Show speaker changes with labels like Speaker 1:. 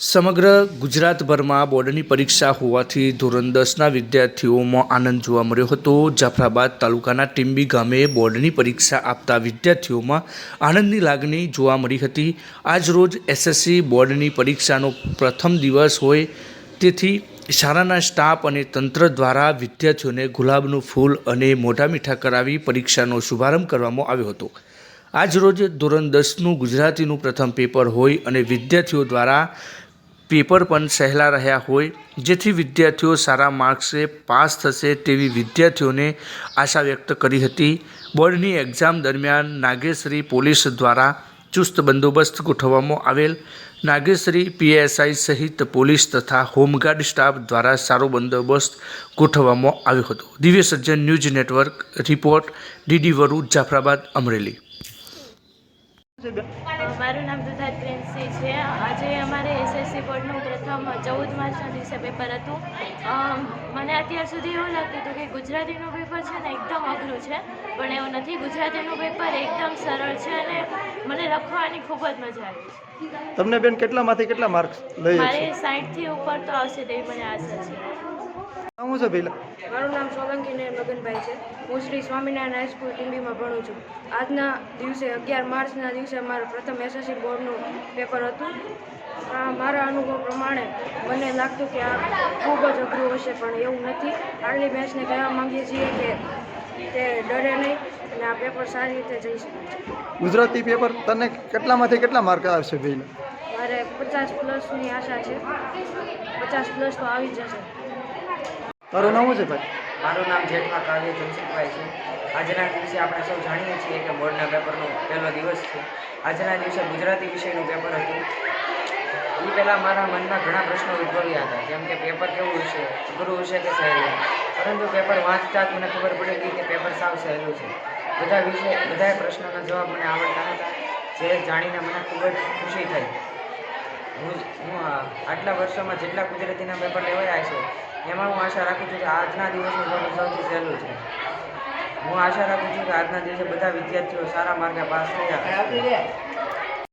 Speaker 1: સમગ્ર ગુજરાતભરમાં બોર્ડની પરીક્ષા હોવાથી ધોરણ દસના વિદ્યાર્થીઓમાં આનંદ જોવા મળ્યો હતો. જાફરાબાદ તાલુકાના ટીંબી ગામે બોર્ડની પરીક્ષા આપતા વિદ્યાર્થીઓમાં આનંદની લાગણી જોવા મળી હતી. આજરોજ એસએસસી બોર્ડની પરીક્ષાનો પ્રથમ દિવસ હોય તેથી શાળાના સ્ટાફ અને તંત્ર દ્વારા વિદ્યાર્થીઓને ગુલાબનું ફૂલ અને મોઢા મીઠા કરાવી પરીક્ષાનો શુભારંભ કરવામાં આવ્યો હતો. આજરોજ ધોરણ દસનું ગુજરાતીનું પ્રથમ પેપર હોય અને વિદ્યાર્થીઓ દ્વારા પેપર પણ સહેલા રહ્યા હોય. જેથી વિદ્યાર્થીઓ સારા માર્ક્સે પાસ થશે તેવી વિદ્યાર્થીઓને આશા વ્યક્ત કરી હતી. બોર્ડની એક્ઝામ દરમિયાન નાગેશ્રી પોલીસ દ્વારા ચુસ્ત બંદોબસ્ત ગોઠવવામાં આવેલ. નાગેશ્રી પીએસઆઈ સહિત પોલીસ તથા હોમગાર્ડ સ્ટાફ દ્વારા સારો બંદોબસ્ત ગોઠવવામાં આવ્યો હતો. Divya Sajjan news network report, DD Varu, Jafrabad, Amreli.
Speaker 2: મારું નામ દુધાત પ્રિન્સી છે. આજે અમારે બોર્ડનું પ્રથમ ચૌદ માર્ચના દિવસે પેપર હતું. મને અત્યાર સુધી એવું લાગતું હતું કે ગુજરાતીનું પેપર છે ને એકદમ અઘરું છે પણ એવું નથી. ગુજરાતીનું પેપર એકદમ સરળ છે અને મને લખવાની ખૂબ જ મજા આવી છે.
Speaker 3: તમને બેન કેટલામાંથી કેટલા માર્ક્સ
Speaker 2: મારે સાઠથી ઉપર તો આવશે તેવી મને આશા છે.
Speaker 3: શું છે પહેલા
Speaker 4: મારું નામ સોલંકી ને મગનભાઈ છે. હું શ્રી સ્વામિનારાયણ હાઈસ્કૂલ ટીમ્બીમાં ભણું છું. આજના દિવસે અગિયાર માર્ચના દિવસે મારું પ્રથમ એસએસસી બોર્ડનું પેપર હતું. આ મારા અનુભવ પ્રમાણે મને લાગતું કે આ ખૂબ જ અઘરું હશે પણ એવું નથી. આગલી બેચને કહેવા માંગીએ છીએ કે તે ડરે નહીં અને આ પેપર સારી રીતે જઈ શકે
Speaker 3: ગુજરાતી પેપર તને કેટલામાંથી કેટલા માર્ક આવશે ભાઈ
Speaker 4: મારે પચાસ પ્લસની આશા છે. પચાસ પ્લસ તો આવી જ જશે.
Speaker 3: તારું નામ છે ભાઈ?
Speaker 5: મારું નામ જેઠવા કાવ્ય જમશેદભાઈ છે. આજના દિવસે આપણે સૌ જાણીએ છીએ કે બોર્ડના પેપરનો પહેલો દિવસ છે. આજના દિવસે ગુજરાતી વિષયનું પેપર હતું. એ પહેલાં મારા મનમાં ઘણા પ્રશ્નો ઉદ્ભવ્યા હતા. જેમ કે પેપર કેવું હશે? અઘરું હશે કે સહેલું? પરંતુ પેપર વાંચતા જ મને ખબર પડી હતી કે પેપર સાવ સહેલું છે. બધા વિષય બધા પ્રશ્નોના જવાબ મને આવડતા હતા જે જાણીને મને ખૂબ જ ખુશી થઈ. હું હું આટલા વર્ષોમાં જેટલા ગુજરાતીના પેપર લેવાયા છે એમાં હું આશા રાખું છું કે આજના દિવસનું પેપર સૌથી સહેલું છે. હું આશા રાખું છું કે આજના દિવસે બધા વિદ્યાર્થીઓ સારા માર્ગે પાસ થયા.